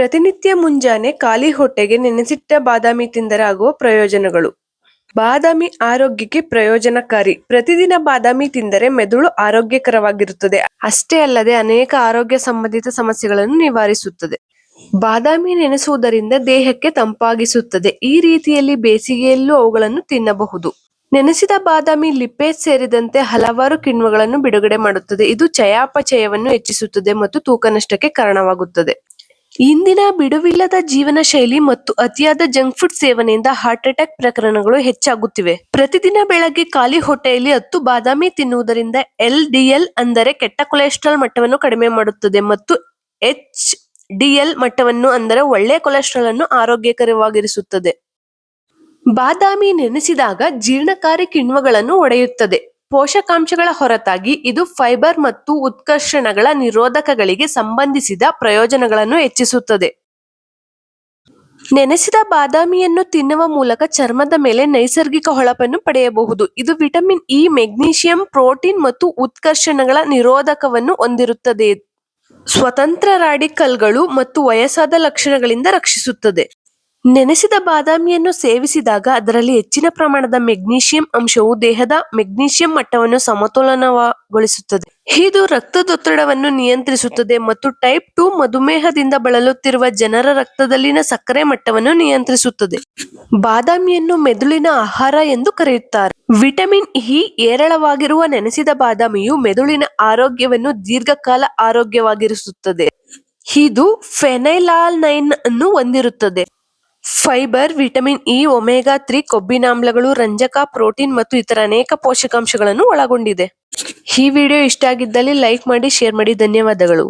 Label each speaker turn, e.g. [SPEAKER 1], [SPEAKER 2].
[SPEAKER 1] ಪ್ರತಿನಿತ್ಯ ಮುಂಜಾನೆ ಖಾಲಿ ಹೊಟ್ಟೆಗೆ ನೆನೆಸಿಟ್ಟ ಬಾದಾಮಿ ತಿಂದರೆ ಆಗುವ ಪ್ರಯೋಜನಗಳು. ಬಾದಾಮಿ ಆರೋಗ್ಯಕ್ಕೆ ಪ್ರಯೋಜನಕಾರಿ. ಪ್ರತಿದಿನ ಬಾದಾಮಿ ತಿಂದರೆ ಮೆದುಳು ಆರೋಗ್ಯಕರವಾಗಿರುತ್ತದೆ. ಅಷ್ಟೇ ಅಲ್ಲದೆ ಅನೇಕ ಆರೋಗ್ಯ ಸಂಬಂಧಿತ ಸಮಸ್ಯೆಗಳನ್ನು ನಿವಾರಿಸುತ್ತದೆ. ಬಾದಾಮಿ ನೆನೆಸುವುದರಿಂದ ದೇಹಕ್ಕೆ ತಂಪಾಗಿಸುತ್ತದೆ. ಈ ರೀತಿಯಲ್ಲಿ ಬೇಸಿಗೆಯಲ್ಲೂ ಅವುಗಳನ್ನು ತಿನ್ನಬಹುದು. ನೆನೆಸಿದ ಬಾದಾಮಿ ಲಿಪೇಜ್ ಸೇರಿದಂತೆ ಹಲವಾರು ಕಿಣ್ವಗಳನ್ನು ಬಿಡುಗಡೆ ಮಾಡುತ್ತದೆ. ಇದು ಚಯಾಪಚಯವನ್ನು ಹೆಚ್ಚಿಸುತ್ತದೆ ಮತ್ತು ತೂಕ ನಷ್ಟಕ್ಕೆ ಕಾರಣವಾಗುತ್ತದೆ. ಇಂದಿನ ಬಿಡುವಿಲ್ಲದ ಜೀವನ ಶೈಲಿ ಮತ್ತು ಅತಿಯಾದ ಜಂಕ್ ಫುಡ್ ಸೇವನೆಯಿಂದ ಹಾರ್ಟ್ ಅಟ್ಯಾಕ್ ಪ್ರಕರಣಗಳು ಹೆಚ್ಚಾಗುತ್ತಿವೆ. ಪ್ರತಿದಿನ ಬೆಳಗ್ಗೆ ಖಾಲಿ ಹೊಟ್ಟೆಯಲ್ಲಿ ಹತ್ತು ಬಾದಾಮಿ ತಿನ್ನುವುದರಿಂದ ಎಲ್ ಡಿಎಲ್ ಅಂದರೆ ಕೆಟ್ಟ ಕೊಲೆಸ್ಟ್ರಾಲ್ ಮಟ್ಟವನ್ನು ಕಡಿಮೆ ಮಾಡುತ್ತದೆ ಮತ್ತು ಎಚ್ ಡಿಎಲ್ ಮಟ್ಟವನ್ನು ಅಂದರೆ ಒಳ್ಳೆಯ ಕೊಲೆಸ್ಟ್ರಾಲ್ ಅನ್ನು ಆರೋಗ್ಯಕರವಾಗಿರಿಸುತ್ತದೆ. ಬಾದಾಮಿ ನೆನೆಸಿದಾಗ ಜೀರ್ಣಕಾರಿ ಕಿಣ್ವಗಳನ್ನು ಒಡೆಯುತ್ತದೆ. ಪೋಷಕಾಂಶಗಳ ಹೊರತಾಗಿ ಇದು ಫೈಬರ್ ಮತ್ತು ಉತ್ಕರ್ಷಣಗಳ ನಿರೋಧಕಗಳಿಗೆ ಸಂಬಂಧಿಸಿದ ಪ್ರಯೋಜನಗಳನ್ನು ಹೆಚ್ಚಿಸುತ್ತದೆ. ನೆನೆಸಿದ ಬಾದಾಮಿಯನ್ನು ತಿನ್ನುವ ಮೂಲಕ ಚರ್ಮದ ಮೇಲೆ ನೈಸರ್ಗಿಕ ಹೊಳಪನ್ನು ಪಡೆಯಬಹುದು. ಇದು ವಿಟಮಿನ್ ಇ, ಮೆಗ್ನೀಷಿಯಂ, ಪ್ರೋಟೀನ್ ಮತ್ತು ಉತ್ಕರ್ಷಣಗಳ ನಿರೋಧಕವನ್ನು ಹೊಂದಿರುತ್ತದೆ. ಸ್ವತಂತ್ರ ರಾಡಿಕಲ್ಗಳು ಮತ್ತು ವಯಸ್ಸಾದ ಲಕ್ಷಣಗಳಿಂದ ರಕ್ಷಿಸುತ್ತದೆ. ನೆನೆಸಿದ ಬಾದಾಮಿಯನ್ನು ಸೇವಿಸಿದಾಗ ಅದರಲ್ಲಿ ಹೆಚ್ಚಿನ ಪ್ರಮಾಣದ ಮೆಗ್ನೀಷಿಯಂ ಅಂಶವು ದೇಹದ ಮೆಗ್ನೀಷಿಯಂ ಮಟ್ಟವನ್ನು ಸಮತೋಲನಗೊಳಿಸುತ್ತದೆ. ಇದು ರಕ್ತದೊತ್ತಡವನ್ನು ನಿಯಂತ್ರಿಸುತ್ತದೆ ಮತ್ತು ಟೈಪ್ ಟು ಮಧುಮೇಹದಿಂದ ಬಳಲುತ್ತಿರುವ ಜನರ ರಕ್ತದಲ್ಲಿನ ಸಕ್ಕರೆ ಮಟ್ಟವನ್ನು ನಿಯಂತ್ರಿಸುತ್ತದೆ. ಬಾದಾಮಿಯನ್ನು ಮೆದುಳಿನ ಆಹಾರ ಎಂದು ಕರೆಯುತ್ತಾರೆ. ವಿಟಮಿನ್ ಇ ಹೇರಳವಾಗಿರುವ ನೆನೆಸಿದ ಬಾದಾಮಿಯು ಮೆದುಳಿನ ಆರೋಗ್ಯವನ್ನು ದೀರ್ಘಕಾಲ ಆರೋಗ್ಯವಾಗಿರಿಸುತ್ತದೆ. ಇದು ಫೆನೈಲಾಲನೈನ್ ಅನ್ನು ಹೊಂದಿರುತ್ತದೆ. Fibre, vitamin E, omega three, ಕೊಬ್ಬಿನಾಮ್ಲಗಳು, ರಂಜಕ, ಪ್ರೋಟೀನ್ ಮತ್ತು ಇತರ ಅನೇಕ ಪೋಷಕಾಂಶಗಳನ್ನು ಒಳಗೊಂಡಿದೆ. ಈ ವಿಡಿಯೋ ಇಷ್ಟ ಆಗಿದ್ದಲ್ಲಿ ಲೈಕ್ ಮಾಡಿ, ಶೇರ್ ಮಾಡಿ. ಧನ್ಯವಾದಗಳು.